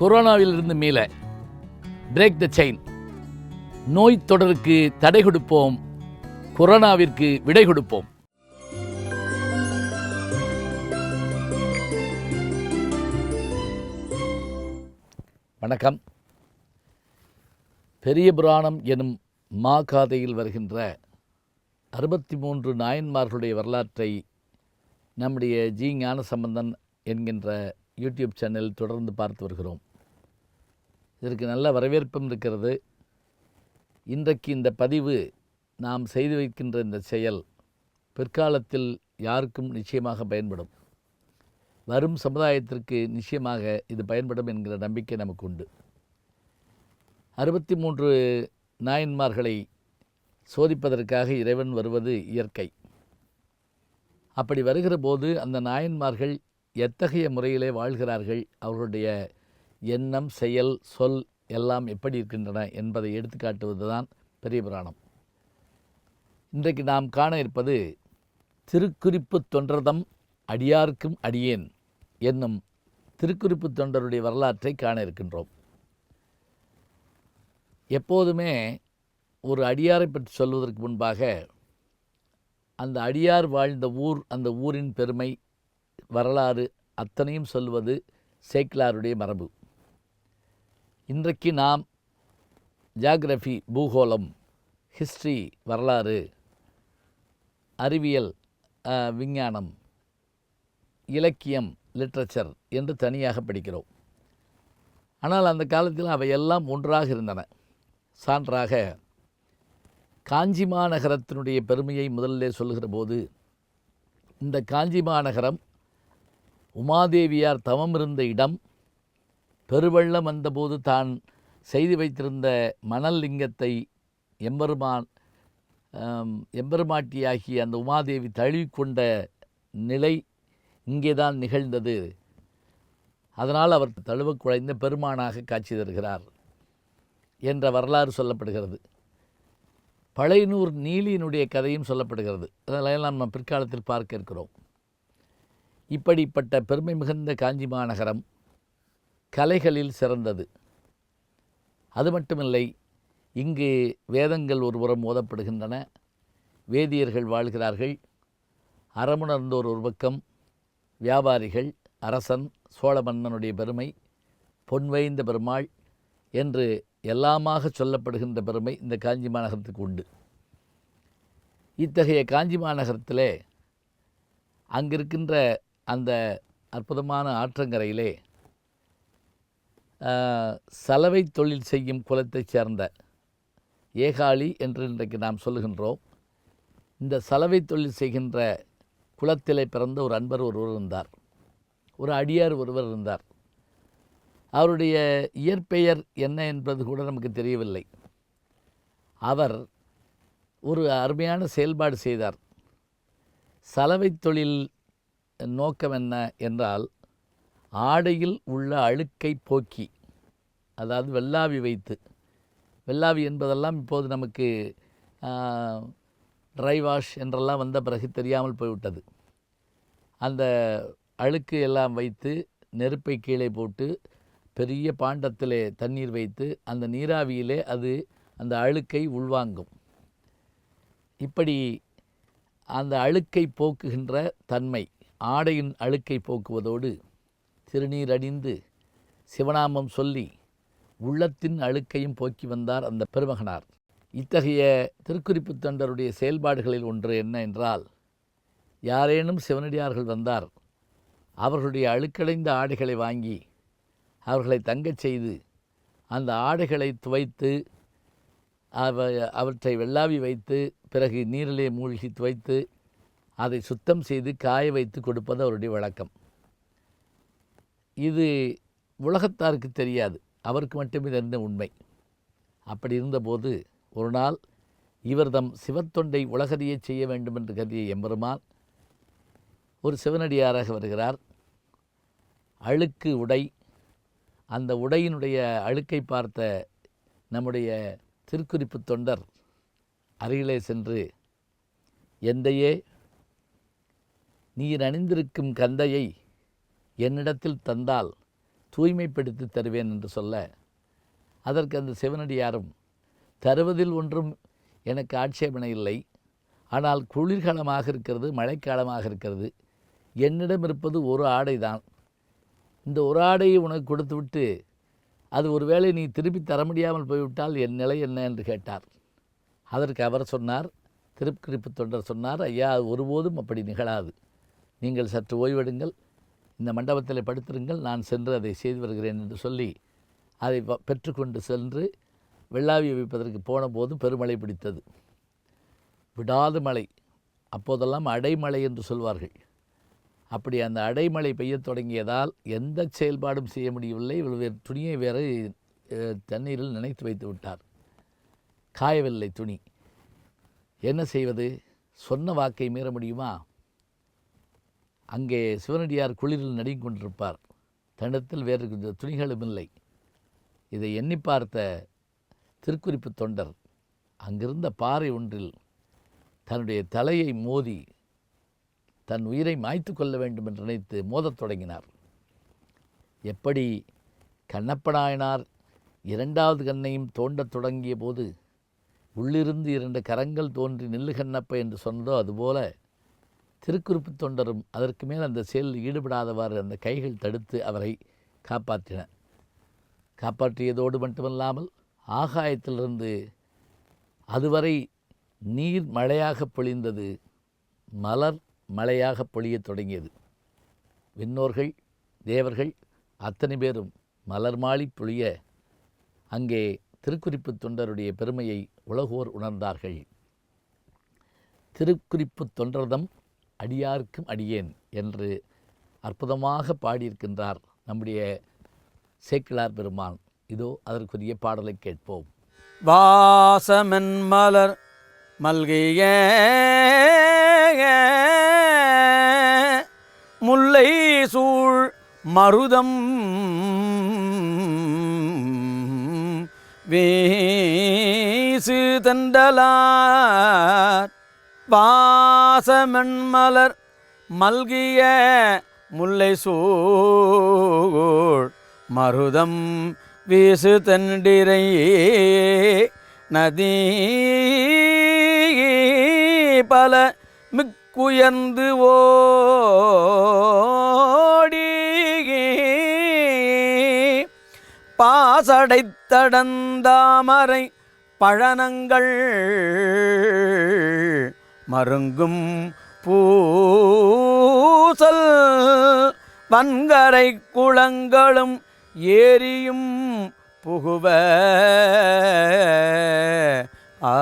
கொரோனாவிலிருந்து மீள. Break the chain நோய் தொடருக்கு தடை கொடுப்போம். கொரோனாவிற்கு விடை கொடுப்போம். வணக்கம். பெரிய புராணம் எனும் மாகாதையில் வருகின்ற அறுபத்தி மூன்று நாயன்மார்களுடைய வரலாற்றை நம்முடைய ஜி ஞானசம்பந்தன் என்கின்ற யூடியூப் சேனல் தொடர்ந்து பார்த்து வருகிறோம். இதற்கு நல்ல வரவேற்பும் இருக்கிறது. இன்றைக்கு இந்த பதிவு நாம் செய்து வைக்கின்ற இந்த செயல் பிற்காலத்தில் யாருக்கும் நிச்சயமாக பயன்படும். வரும் சமுதாயத்திற்கு நிச்சயமாக இது பயன்படும் என்கிற நம்பிக்கை நமக்கு உண்டு அறுபத்தி மூன்று நாயன்மார்களை சோதிப்பதற்காக இறைவன் வருவது இயற்கை. அப்படி வருகிற போது அந்த நாயன்மார்கள் எத்தகைய முறையிலே வாழ்கிறார்கள்? அவர்களுடைய எண்ணம் செயல் சொல் எல்லாம் எப்படி இருக்கின்றன என்பதை எடுத்துக்காட்டுவது தான் பெரிய புராணம். இன்றைக்கு நாம் காண இருப்பது திருக்குறிப்பு தொன்றதம் அடியார்க்கும் அடியேன் என்னும் திருக்குறிப்பு தொண்டருடைய வரலாற்றை காண இருக்கின்றோம். எப்போதுமே ஒரு அடியாரை பற்றி சொல்வதற்கு முன்பாக அந்த அடியார் வாழ்ந்த ஊர் அந்த ஊரின் பெருமை வரலாறு அத்தனையும் சொல்வது சேக்கிலாருடைய மரபு. இன்றைக்கு நாம் ஜாகிரஃபி பூகோளம் ஹிஸ்ட்ரி வரலாறு அறிவியல் விஞ்ஞானம் இலக்கியம் லிட்ரேச்சர் என்று தனியாக படிக்கிறோம். ஆனால் அந்த காலத்தில் அவையெல்லாம் ஒன்றாக இருந்தன. சான்றாக காஞ்சி மாநகரத்தினுடைய பெருமையை முதலிலே சொல்லுகிற போது இந்த காஞ்சி மாநகரம் உமாதேவியார் தவம் இருந்த இடம் பெருவெள்ளம் வந்தபோது தான் செய்து வைத்திருந்த மணல் லிங்கத்தை எம்பெருமான் ஆம், எம்பெருமாட்டியாகிய அந்த உமாதேவி தழுவிக்கொண்ட நிலை இங்கே தான் நிகழ்ந்தது. அதனால் அவர் தழுவ குழைந்த பெருமானாக காட்சி தருகிறார் என்ற வரலாறு சொல்லப்படுகிறது. பழையனூர் நீலியினுடைய கதையும் சொல்லப்படுகிறது. அதெல்லாம் நம்ம பிற்காலத்தில் பார்க்க இருக்கிறோம். இப்படிப்பட்ட பெருமை மிகுந்த காஞ்சி மாநகரம் கலைகளில் சிறந்தது. அது மட்டுமில்லை இங்கு வேதங்கள் ஒருபுறம் ஓதப்படுகின்றன வேதியர்கள் வாழ்கிறார்கள். அறமுணர்ந்தோர் ஒரு பக்கம் வியாபாரிகள் அரசன் சோழ மன்னனுடைய பெருமை பொன்வைந்த பெருமாள் என்று எல்லாமாக சொல்லப்படுகின்ற பெருமை இந்த காஞ்சி மாநகரத்துக்கு உண்டு. இத்தகைய காஞ்சி மாநகரத்திலே அங்கிருக்கின்ற அந்த அற்புதமான ஆற்றங்கரையிலே சலவை தொழில் செய்யும் குலத்தைச் சேர்ந்த ஏகாளி என்று இன்றைக்கு நாம் சொல்லுகின்றோம். இந்த சலவை தொழில் செய்கின்ற குலத்திலே பிறந்த ஒரு அன்பர் ஒருவர் இருந்தார். ஒரு அடியார் ஒருவர் இருந்தார். அவருடைய இயற்பெயர் என்ன என்பது கூட நமக்கு தெரியவில்லை. அவர் ஒரு அருமையான செயல்பாடு செய்தார். சலவை தொழில் நோக்கம் என்ன என்றால் ஆடையில் உள்ள அழுக்கை போக்கி. அதாவது வெள்ளாவி வைத்து. வெள்ளாவி என்பதெல்லாம் இப்போது நமக்கு ட்ரை வாஷ் என்றெல்லாம் வந்த பிறகு தெரியாமல் போய்விட்டது. அந்த அழுக்கு எல்லாம் வைத்து நெருப்பை கீழே போட்டு பெரிய பாண்டத்திலே தண்ணீர் வைத்து அந்த நீராவியிலே அது அந்த அழுக்கை உள்வாங்கும். இப்படி அந்த அழுக்கை போக்குகின்ற தன்மை ஆடையின் அழுக்கை போக்குவதோடு திருநீர் அணிந்து சிவநாமம் சொல்லி உள்ளத்தின் அழுக்கையும் போக்கி வந்தார் அந்த பெருமகனார். இத்தகைய திருக்குறிப்பு தொண்டருடைய செயல்பாடுகளில் ஒன்று என்ன என்றால் யாரேனும் சிவனடியார்கள் வந்தார் அவர்களுடைய அழுக்கடைந்த ஆடைகளை வாங்கி அவர்களை தங்கச் செய்து அந்த ஆடைகளை துவைத்து அவ அவற்றை வெள்ளாவி வைத்து பிறகு நீரிலே மூழ்கி துவைத்து அதை சுத்தம் செய்து காய வைத்து கொடுப்பது அவருடைய வழக்கம். இது உலகத்தாருக்கு தெரியாது. அவருக்கு மட்டுமே தெரிந்த உண்மை. அப்படி இருந்தபோது ஒரு நாள் இவர் தம் சிவத்தொண்டை உலகறிய செய்ய வேண்டும் என்று கருதிய எம்பெருமான் ஒரு சிவனடியாராக வருகிறார். அழுக்கு உடை அந்த உடையினுடைய அழுக்கை பார்த்த நம்முடைய திருக்குறிப்பு தொண்டர் அருகிலே சென்று எந்தையே நீர் அணிந்திருக்கும் கந்தையை என்னிடத்தில் தந்தால் தூய்மைப்படுத்தி தருவேன் என்று சொல்ல அதற்கு அந்த சிவனடியாரும் தருவதில் ஒன்றும் எனக்கு ஆட்சேபனை இல்லை ஆனால் குளிர்காலமாக இருக்கிறது மழைக்காலமாக இருக்கிறது என்னிடம் இருப்பது ஒரு ஆடை தான் இந்த ஒரு ஆடையை உனக்கு கொடுத்துவிட்டு அது ஒருவேளை நீ திருப்பி தர முடியாமல் போய்விட்டால் என் நிலை என்ன என்று கேட்டார். அதற்கு அவர் சொன்னார் திருக்குறிப்பு தொண்டர் சொன்னார் ஐயா ஒருபோதும் அப்படி நிகழாது. நீங்கள் சற்று ஓய்வெடுங்கள் இந்த மண்டபத்தில் படுத்திருங்கள் நான் சென்று அதை செய்து வருகிறேன் என்று சொல்லி அதை பெற்றுக்கொண்டு சென்று வெள்ளாவி வைப்பதற்கு போன போது பெருமழை பிடித்தது. விடாது மழை அப்போதெல்லாம் அடைமழை என்று சொல்வார்கள். அப்படி அந்த அடைமழை பெய்யத் தொடங்கியதால் எந்த செயல்பாடும் செய்ய முடியவில்லை. இவர் துணியை வேற தண்ணீரில் நினைத்து வைத்து விட்டார். காயவில்லை துணி. என்ன செய்வது? சொன்ன வாக்கை மீற முடியுமா? அங்கே சிவனடியார் குளிரில் நடுங்கிக் கொண்டிருப்பார். தனத்தில் வேறு கொஞ்சம் துணிகளும் இல்லை. இதை எண்ணி பார்த்த திருக்குறிப்பு தொண்டர் அங்கிருந்த பாறை ஒன்றில் தன்னுடைய தலையை மோதி தன் உயிரை மாய்த்து கொள்ள வேண்டும் என்று நினைத்து மோதத் தொடங்கினார். எப்படி கண்ணப்ப நாயனார் இரண்டாவது கண்ணையும் தோண்டத் தொடங்கிய போது உள்ளிருந்து இரண்டு கரங்கள் தோன்றி நில்லு கண்ணப்ப என்று சொன்னதோ அதுபோல திருக்குறிப்பு தொண்டரும் அதற்கு மேல் அந்த செயலில் ஈடுபடாதவாறு அந்த கைகள் தடுத்து அவரை காப்பாற்றின. காப்பாற்றியதோடு மட்டுமல்லாமல் ஆகாயத்திலிருந்து அதுவரை நீர் மழையாக பொழிந்தது மலர் மழையாக பொழியத் தொடங்கியது. விண்ணோர்கள் தேவர்கள் அத்தனை பேரும் மலர் மாளி பொழிய அங்கே திருக்குறிப்பு தொண்டருடைய பெருமையை உலகோர் உணர்ந்தார்கள். திருக்குறிப்பு தொண்டர்தம் அடியார்க்கும் அடியேன் என்று அற்புதமாக பாடியிருக்கின்றார் நம்முடைய சேக்கிழார் பெருமான். இதோ அதற்குரிய பாடலை கேட்போம். வாசமென் மலர் மல்கிய முல்லை சூழ் மருதம் வேசு தண்டலார். மலர் மல்கிய முல்லை சூழ் மருதம் வீசு தண்டிரை நதி பல மிக்குயர்ந்து ஓடி பாசடைத்தடந்தாமரை பழனங்கள் மருங்கும் பூசல் வன்கரை குளங்களும் ஏரியும் புகுவ. ஆ.